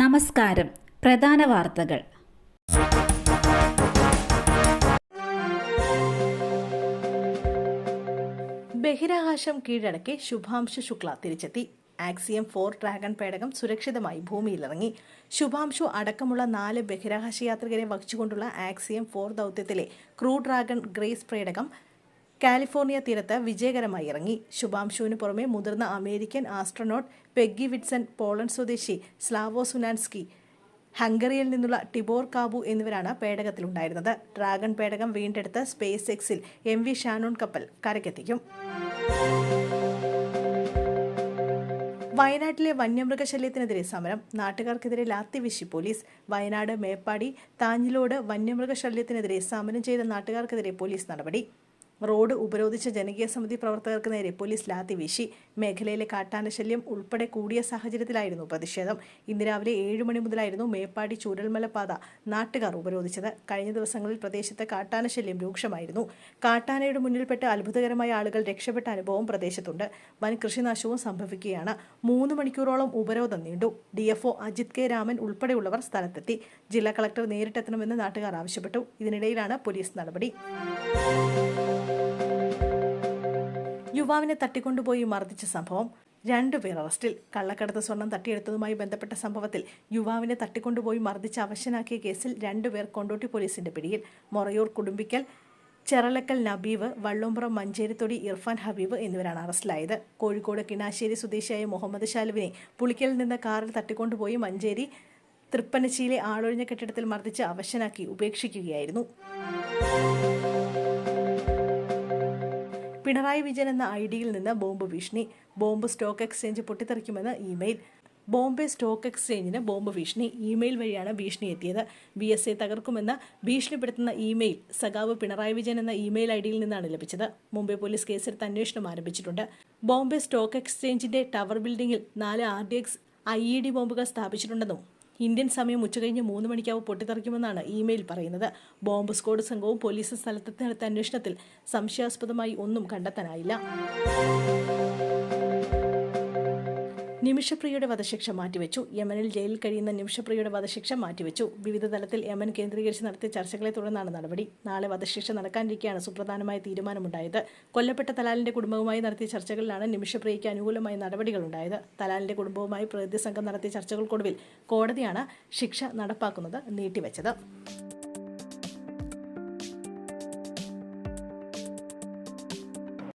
നമസ്കാരം. പ്രധാന വാർത്തകൾ. ബഹിരാകാശം കീഴടക്കി ശുഭാംശു ശുക്ല തിരിച്ചെത്തി. ആക്സിയം ഫോർ ഡ്രാഗൺ പേടകം സുരക്ഷിതമായി ഭൂമിയിലിറങ്ങി. ശുഭാംശു അടക്കമുള്ള നാല് ബഹിരാകാശ യാത്രികരെ വഹിച്ചുകൊണ്ടുള്ള ആക്സിയം ഫോർ ദൗത്യത്തിലെ ക്രൂ ഡ്രാഗൺ ഗ്രേസ് പേടകം കാലിഫോർണിയ തീരത്ത് വിജയകരമായി ഇറങ്ങി. ശുഭാംശുവിന് പുറമെ മുതിർന്ന American astronaut Peggy Whitson Poland സ്വദേശി സ്ലാവോ സുനാൻസ്കി ഹംഗറിയിൽ നിന്നുള്ള ടിബോർ കാബു എന്നിവരാണ് പേടകത്തിലുണ്ടായിരുന്നത്. ഡ്രാഗൺ പേടകം വീണ്ടെടുത്ത് സ്പേസ് എക്സിൽ എം വി ഷാനോൺ കപ്പൽ കരക്കെത്തിക്കും വയനാട്ടിലെ വന്യമൃഗശല്യത്തിനെതിരെ സമരം. നാട്ടുകാർക്കെതിരെ ലാത്തിവിശി പോലീസ്. വയനാട് മേപ്പാടി താഞ്ഞിലോട് വന്യമൃഗശല്യത്തിനെതിരെ സമരം ചെയ്ത നാട്ടുകാർക്കെതിരെ പോലീസ് നടപടി. റോഡ് ഉപരോധിച്ച ജനകീയ സമിതി പ്രവർത്തകർക്ക് നേരെ പോലീസ് ലാത്തി വീശി. മേഖലയിലെ കാട്ടാനശല്യം ഉൾപ്പെടെ കൂടിയ സാഹചര്യത്തിലായിരുന്നു പ്രതിഷേധം. ഇന്ന് രാവിലെ ഏഴ് മണി മുതലായിരുന്നു മേപ്പാടി ചൂരൽമല പാത നാട്ടുകാർ ഉപരോധിച്ചത്. കഴിഞ്ഞ ദിവസങ്ങളിൽ പ്രദേശത്ത് കാട്ടാനശല്യം രൂക്ഷമായിരുന്നു. കാട്ടാനയുടെ മുന്നിൽപ്പെട്ട് അത്ഭുതകരമായ ആളുകൾ രക്ഷപ്പെട്ട അനുഭവം പ്രദേശത്തുണ്ട്. വൻ കൃഷിനാശവും സംഭവിക്കുകയാണ്. മൂന്ന് മണിക്കൂറോളം ഉപരോധം നീണ്ടു. D F Ajith K Raman ഉൾപ്പെടെയുള്ളവർ സ്ഥലത്തെത്തി. ജില്ലാ കളക്ടർ നേരിട്ടെത്തണമെന്ന് നാട്ടുകാർ ആവശ്യപ്പെട്ടു. ഇതിനിടയിലാണ് പോലീസ് നടപടി. യുവാവിനെ തട്ടിക്കൊണ്ടുപോയി മർദ്ദിച്ച സംഭവം രണ്ടുപേർ അറസ്റ്റിൽ. കള്ളക്കടത്ത് സ്വർണം തട്ടിയെടുത്തതുമായി ബന്ധപ്പെട്ട സംഭവത്തിൽ യുവാവിനെ തട്ടിക്കൊണ്ടുപോയി മർദ്ദിച്ച് അവശനാക്കിയ കേസിൽ രണ്ടുപേർ കൊണ്ടോട്ടി പോലീസിന്റെ പിടിയിൽ. മൊറയൂർ കുടുംബിക്കൽ ചെറലക്കൽ നബീബ് വള്ളുംപുറം മഞ്ചേരിത്തൊടി ഇർഫാൻ ഹബീബ് എന്നിവരാണ് അറസ്റ്റിലായത്. കോഴിക്കോട് കിണാശ്ശേരി സ്വദേശിയായ മുഹമ്മദ് ഷാലുവിനെ പുളിക്കലിൽ നിന്ന് കാറിൽ തട്ടിക്കൊണ്ടുപോയി മഞ്ചേരി തൃപ്പനച്ചിയിലെ ആളൊഴിഞ്ഞ കെട്ടിടത്തിൽ മർദ്ദിച്ച് അവശനാക്കി ഉപേക്ഷിക്കുകയായിരുന്നു. പിണറായി വിജയൻ എന്ന ഐ ഡിയിൽ നിന്ന് ബോംബ് ഭീഷണി. ബോംബ് സ്റ്റോക്ക് എക്സ്ചേഞ്ച് പൊട്ടിത്തെറിക്കുമെന്ന് ഇമെയിൽ. ബോംബെ സ്റ്റോക്ക് എക്സ്ചേഞ്ചിന് ബോംബ് ഭീഷണി. ഇമെയിൽ വഴിയാണ് ഭീഷണി എത്തിയത്. ബി എസ് എ തകർക്കുമെന്ന് ഭീഷണിപ്പെടുത്തുന്ന ഇമെയിൽ. സഖാവ് പിണറായി വിജയൻ എന്ന ഇമെയിൽ ഐ ഡിയിൽ നിന്നാണ് ലഭിച്ചത്. മുംബൈ പോലീസ് കേസെടുത്ത് അന്വേഷണം ആരംഭിച്ചിട്ടുണ്ട്. ബോംബെ സ്റ്റോക്ക് എക്സ്ചേഞ്ചിന്റെ ടവർ ബിൽഡിംഗിൽ നാല് R D X I E D ബോംബുകൾ സ്ഥാപിച്ചിട്ടുണ്ടെന്നും ഇന്ത്യൻ സമയം ഉച്ചകഴിഞ്ഞ് മൂന്ന് മണിക്കാവ് പൊട്ടിത്തെറിക്കുമെന്നാണ് ഇമെയിൽ പറയുന്നത്. ബോംബ് സ്ക്വാഡ് സംഘവും പോലീസും സ്ഥലത്ത് നടത്തിയ അന്വേഷണത്തിൽ സംശയാസ്പദമായി ഒന്നും കണ്ടെത്താനായില്ല. നിമിഷപ്രിയയുടെ വധശിക്ഷ മാറ്റിവെച്ചു. യമനിൽ ജയിലിൽ കഴിയുന്ന നിമിഷപ്രിയയുടെ വധശിക്ഷ മാറ്റിവെച്ചു. വിവിധ തലത്തിൽ യമൻ കേന്ദ്രീകരിച്ച് നടത്തിയ ചർച്ചകളെ തുടർന്നാണ് നടപടി. നാളെ വധശിക്ഷ നടക്കാനിരിക്കെയാണ് സുപ്രധാനമായ തീരുമാനമുണ്ടായത്. കൊല്ലപ്പെട്ട തലാലിന്റെ കുടുംബവുമായി നടത്തിയ ചർച്ചകളിലാണ് നിമിഷപ്രിയയ്ക്ക് അനുകൂലമായ നടപടികളുണ്ടായത്. തലാലിന്റെ കുടുംബവുമായി പ്രതിനിധി സംഘം നടത്തിയ ചർച്ചകൾക്കൊടുവിൽ കോടതിയാണ് ശിക്ഷ നടപ്പാക്കുന്നത് നീട്ടിവെച്ചത്.